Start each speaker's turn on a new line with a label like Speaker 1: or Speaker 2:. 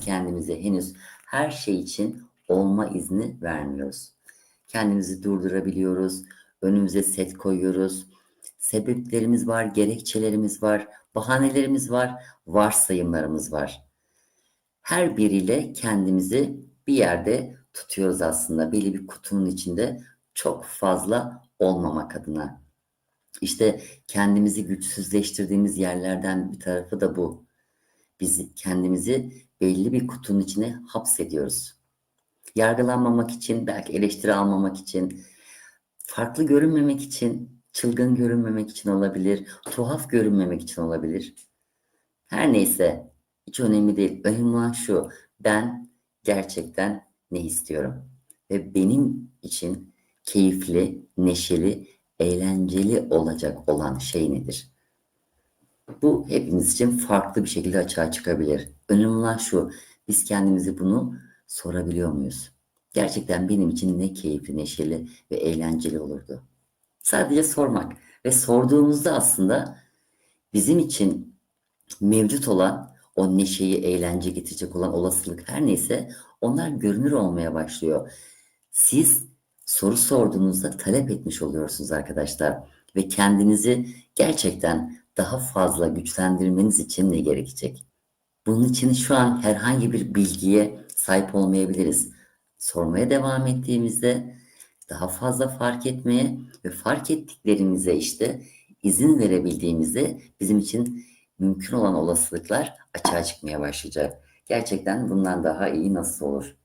Speaker 1: kendimize henüz her şey için olma izni vermiyoruz. Kendimizi durdurabiliyoruz. Önümüze set koyuyoruz. Sebeplerimiz var, gerekçelerimiz var, bahanelerimiz var, varsayımlarımız var. Her biriyle kendimizi bir yerde tutuyoruz aslında. Belli bir kutunun içinde çok fazla olmamak adına. İşte kendimizi güçsüzleştirdiğimiz yerlerden bir tarafı da bu. Biz kendimizi belli bir kutunun içine hapsediyoruz. Yargılanmamak için, belki eleştiri almamak için, farklı görünmemek için, çılgın görünmemek için olabilir, tuhaf görünmemek için olabilir. Her neyse, hiç önemli değil. Önemli olan şu, ben gerçekten ne istiyorum? Ve benim için keyifli, neşeli, eğlenceli olacak olan şey nedir? Bu hepimiz için farklı bir şekilde açığa çıkabilir. Önemli olan şu, biz kendimize bunu sorabiliyor muyuz? Gerçekten benim için ne keyifli, neşeli ve eğlenceli olurdu? Sadece sormak ve sorduğumuzda aslında bizim için mevcut olan o neşeyi, eğlence getirecek olan olasılık her neyse onlar görünür olmaya başlıyor. Siz soru sorduğunuzda talep etmiş oluyorsunuz arkadaşlar ve kendinizi gerçekten daha fazla güçlendirmeniz için ne gerekecek? Bunun için şu an herhangi bir bilgiye sahip olmayabiliriz. Sormaya devam ettiğimizde daha fazla fark etmeye ve fark ettiklerimize işte izin verebildiğimizde bizim için mümkün olan olasılıklar açığa çıkmaya başlayacak. Gerçekten bundan daha iyi nasıl olur?